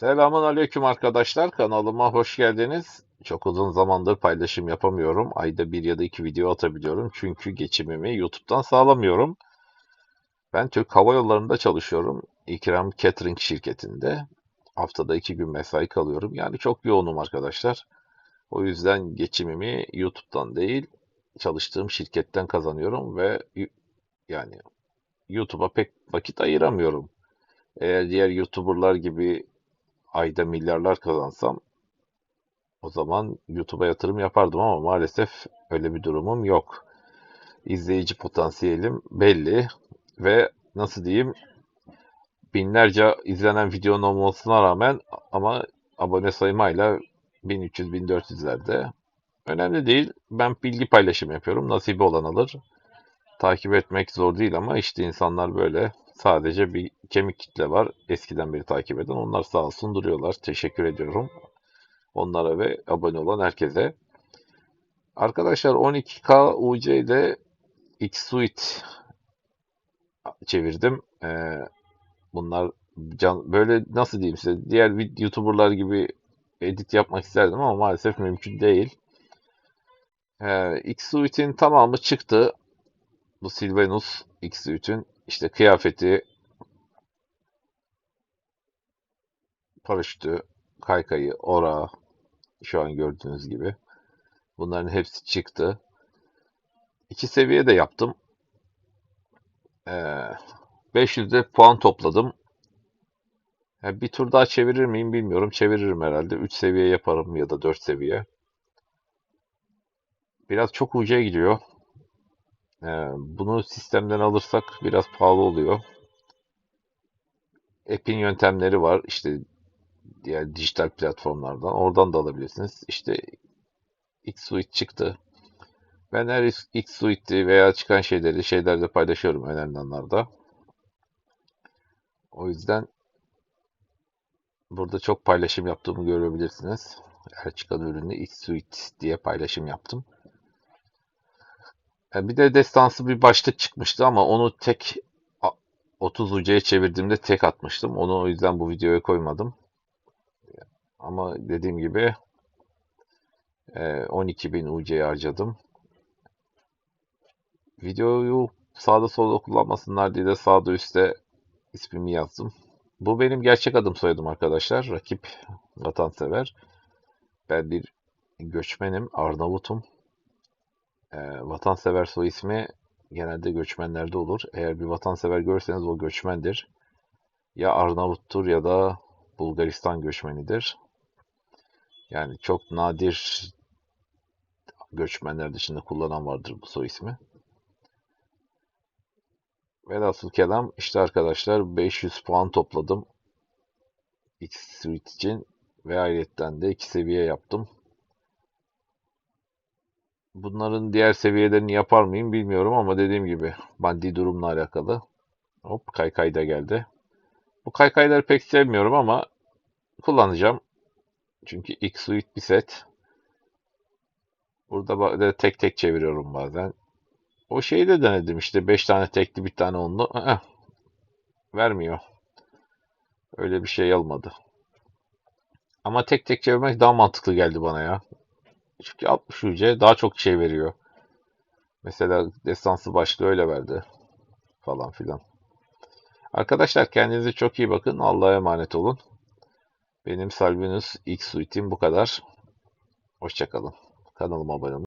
Selamun aleyküm arkadaşlar. Kanalıma hoş geldiniz. Çok uzun zamandır paylaşım yapamıyorum. Ayda bir ya da iki video atabiliyorum. Çünkü geçimimi YouTube'dan sağlamıyorum. Ben Türk Hava Yolları'nda çalışıyorum. İkram Catering şirketinde. Haftada iki gün mesai kalıyorum. Yani çok yoğunum arkadaşlar. O yüzden geçimimi YouTube'dan değil, çalıştığım şirketten kazanıyorum ve yani YouTube'a pek vakit ayıramıyorum. Eğer diğer YouTuber'lar gibi ayda milyarlar kazansam o zaman YouTube'a yatırım yapardım ama maalesef öyle bir durumum yok. İzleyici potansiyelim belli ve nasıl diyeyim binlerce izlenen videonun olmasına rağmen ama abone sayım hala 1300-1400'lerde. Önemli değil. Ben bilgi paylaşım yapıyorum. Nasibi olan alır. Takip etmek zor değil ama işte insanlar böyle sadece bir kemik kitle var. Eskiden beri takip eden. Onlar sağ olsun duruyorlar. Teşekkür ediyorum. Onlara ve abone olan herkese. Arkadaşlar 12K UC ile X-Suite çevirdim. Ee, bunlar can, böyle nasıl diyeyim size diğer YouTuber'lar gibi edit yapmak isterdim ama maalesef mümkün değil. Ee, X-Suite'in tamamı çıktı. Bu Sylvanus X-Suite'in işte kıyafeti, paraşütü, kaykayı, orağı şu an gördüğünüz gibi. Bunların hepsi çıktı. İki seviye de yaptım. Ee, 500'de puan topladım. Yani bir tur daha çevirir miyim bilmiyorum. Çeviririm herhalde. 3 seviye yaparım ya da 4 seviye. Biraz çok ucuya gidiyor. Ee, bunu sistemden alırsak biraz pahalı oluyor. App'in yöntemleri var. İşte diğer dijital platformlardan. Oradan da alabilirsiniz. İşte X-Suite çıktı. Ben her X-Suite'li veya çıkan şeyleri şeylerde paylaşıyorum önemli anlarda. O yüzden burada çok paylaşım yaptığımı görebilirsiniz. Her çıkan ürünü X-Suite diye paylaşım yaptım. E, Bir de destansı bir başlık çıkmıştı ama onu tek a- 30 UC'ye çevirdiğimde tek atmıştım. Onu o yüzden bu videoya koymadım. Ama dediğim gibi e, 12.000 UC'ye harcadım. Videoyu sağda solda kullanmasınlar diye de sağda üstte ismimi yazdım. Bu benim gerçek adım soyadım arkadaşlar. Rakip vatansever. Ben bir göçmenim, Arnavut'um. E, vatansever soy ismi genelde göçmenlerde olur. Eğer bir vatansever görseniz o göçmendir. Ya Arnavuttur ya da Bulgaristan göçmenidir. Yani çok nadir göçmenler dışında kullanan vardır bu soy ismi. Velhasıl kelam işte arkadaşlar 500 puan topladım. X Suite için ve ayrıyetten de iki seviye yaptım. Bunların diğer seviyelerini yapar mıyım bilmiyorum ama dediğim gibi maddi durumla alakalı. Hop kaykay da geldi. Bu kaykayları pek sevmiyorum ama kullanacağım. Çünkü X Suite bir set. Burada tek tek çeviriyorum bazen. O şeyi de denedim işte 5 tane tekli bir tane onlu. Vermiyor. Öyle bir şey olmadı. Ama tek tek çevirmek daha mantıklı geldi bana ya. Çünkü 60 UC daha çok şey veriyor. Mesela destansı başlığı öyle verdi. Falan filan. Arkadaşlar kendinize çok iyi bakın. Allah'a emanet olun. Benim Salvinus X Suite'im bu kadar. Hoşçakalın. Kanalıma abone olun.